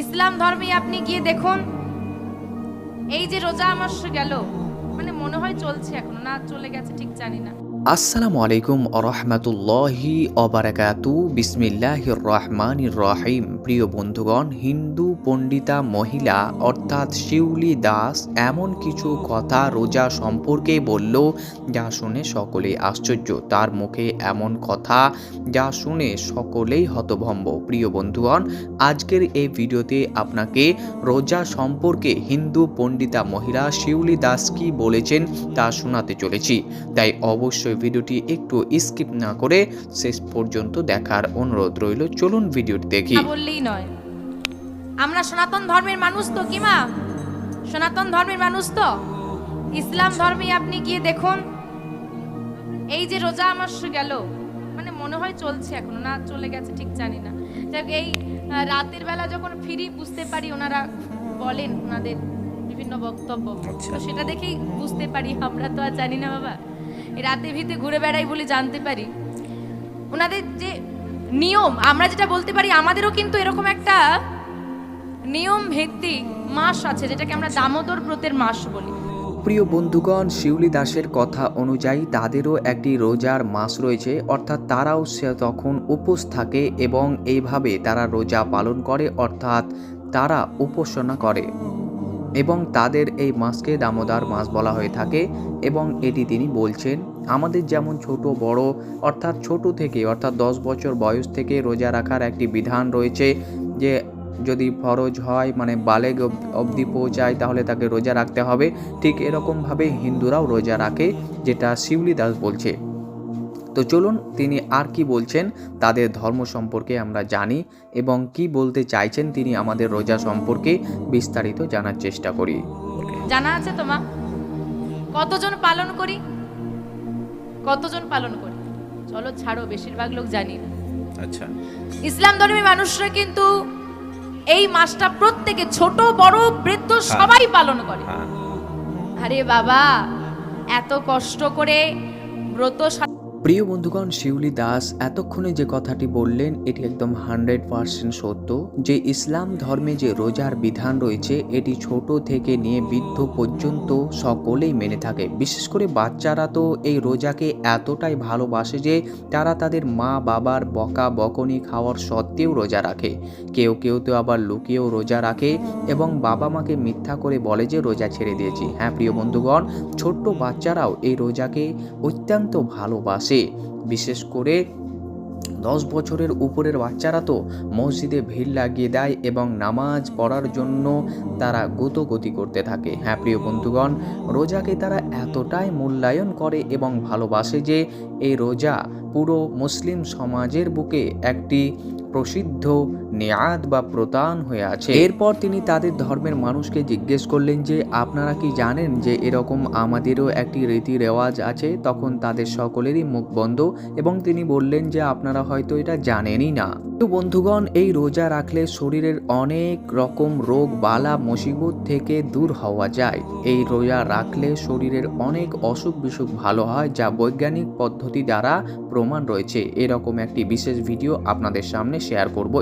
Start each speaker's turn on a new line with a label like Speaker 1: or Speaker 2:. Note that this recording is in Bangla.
Speaker 1: ইসলাম ধর্মে আপনি গিয়ে দেখুন। এই যে রোজা আমার গেল মানে মনে হয় চলছে এখন, না চলে গেছে ঠিক জানি না।
Speaker 2: আসসালামু আলাইকুম আরহামতুল্লাহি অবরাকাতু বিসমিল্লাহির রহমানির রহিম। প্রিয় বন্ধুগণ, হিন্দু, পণ্ডিতা, মহিলা, অর্থাৎ শিউলি দাস, এমন কিছু কথা রোজা সম্পর্কে বলল যা শুনে সকলেই আশ্চর্য। তার মুখে এমন কথা যা শুনে সকলেই হতভম্ব। প্রিয় বন্ধুগণ, আজকের এই ভিডিওতে আপনাকে রোজা সম্পর্কে হিন্দু, পণ্ডিতা, মহিলা, শিউলি দাস কি বলেছেন তা শোনাতে চলেছি। তাই অবশ্যই ভিডিওটি একটু স্কিপ না করে শেষ পর্যন্ত দেখার অনুরোধ রইল। চলুন ভিডিওটি দেখি।
Speaker 1: বললেই নয়। আমরা সনাতন ধর্মের মানুষ তো কি মা? সনাতন ধর্মের মানুষ তো? ইসলাম ধর্মে আপনি গিয়ে দেখুন এই যে রোজা মাস গেল। মানে মনে হয় চলছে এখনও না চলে গেছে ঠিক জানি না। যাক এই রাতের বেলা যখন ফিরি বুঝতে পারি ওনারা বলেন ওনাদের বিভিন্ন বক্তব্য। তো সেটা দেখেই বুঝতে পারি আমরা তো আর জানি না বাবা। রাতে ভিতে ঘুরে বেড়াই বলে জানতে পারি। ওনাদের যে নিয়ম, আমরা যেটা বলতে পারি, আমাদেরও কিন্তু এরকম একটা নিয়ম ভিত্তিক মাস আছে, যেটাকে আমরা দামোদর ব্রতের মাস বলি।
Speaker 2: প্রিয় বন্ধুগণ, শিউলি দাসের কথা অনুযায়ী তাদেরও একটি রোজার মাস রয়েছে, অর্থাৎ তারাও সে তখন উপোস থাকে এবং এইভাবে তারা রোজা পালন করে, অর্থাৎ তারা উপাসনা করে। এবং তাদের এই মাছকে দামোদার মাস বলা হয়ে থাকে এবং এটি তিনি বলছেন, আমাদের যেমন ছোট, বড়, অর্থাৎ ছোট থেকে, অর্থাৎ দশ বছর বয়স থেকে রোজা রাখার একটি বিধান রয়েছে যে যদি ফরজ হয় মানে বালেগ অব- অবধি পৌঁছায়, তাহলে তাকে রোজা রাখতে হবে। ঠিক এরকমভাবে হিন্দুরাও রোজা রাখে, যেটা শিউলি দাস বলছে। তো চলুন তিনি আর কি বলছেন তাদের ধর্ম সম্পর্কে আমরা জানি এবং কি বলতে চাইছেন তিনি আমাদের রোজা সম্পর্কে বিস্তারিত জানার চেষ্টা করি।
Speaker 1: জানা আছে তোমা কতজন পালন করি? কতজন পালন করি? চলো ছাড়ো বেশিরভাগ লোক জানি না।
Speaker 3: আচ্ছা।
Speaker 1: ইসলাম ধর্মের মানুষরা কিন্তু এই মাসটা প্রত্যেকে ছোট বড় বৃদ্ধ সবাই পালন করে।
Speaker 3: হ্যাঁ।
Speaker 1: আরে বাবা এত কষ্ট করে ব্রত সা-
Speaker 2: প্রিয় বন্ধুগণ, শিউলি দাস এতক্ষণে যে কথাটি বললেন, এটি একদম হান্ড্রেড পার্সেন্ট সত্য। যে ইসলাম ধর্মে যে রোজার বিধান রয়েছে, এটি ছোট থেকে নিয়ে বৃদ্ধ পর্যন্ত সকলেই মেনে থাকে। বিশেষ করে বাচ্চারা তো এই রোজাকে এতটাই ভালোবাসে যে, তারা তাদের মা বাবার বকা বকনি খাওয়ার সত্ত্বেও রোজা রাখে। কেউ কেউ তো আবার লুকিয়েও রোজা রাখে এবং বাবা মাকে মিথ্যা করে বলে যে, রোজা ছেড়ে দিয়েছি। হ্যাঁ প্রিয় বন্ধুগণ, ছোট্ট বাচ্চারাও এই রোজাকে অত্যন্ত ভালোবাসে। বিশেষ করে দশ বছরের উপরের বাচ্চারা তো মসজিদে ভিড় লাগিয়ে দেয় এবং নামাজ পড়ার জন্য তারা গতগতি করতে থাকে। হ্যাঁ প্রিয় বন্ধুগণ, রোজাকে তারা এতটাই মূল্যায়ন করে এবং ভালোবাসে যে এই রোজা পুরো মুসলিম সমাজের বুকে একটি প্রসিদ্ধ নেয়াদ বা প্রতান হয়ে আছে। এরপর তিনি তাদের ধর্মের মানুষকে জিজ্ঞেস করলেন যে, আপনারা কি জানেন যে এরকম আমাদেরও একটি রীতি রেওয়াজ আছে? তখন তাদের সকলেরই মুখ বন্ধ এবং তিনি বললেন যে, আপনারা হয়তো এটা জানেনই না। তো বন্ধুগণ, এই রোজা রাখলে শরীরের অনেক রকম রোগ, বালা, মুসিবত থেকে দূর হওয়া যায়। এই রোজা রাখলে শরীরের অনেক অসুখ বিসুখ ভালো হয়, যা বৈজ্ঞানিক পদ্ধতি দ্বারা প্রমাণ রয়েছে। এরকম একটি বিশেষ ভিডিও আপনাদের সামনে শেয়ার করব।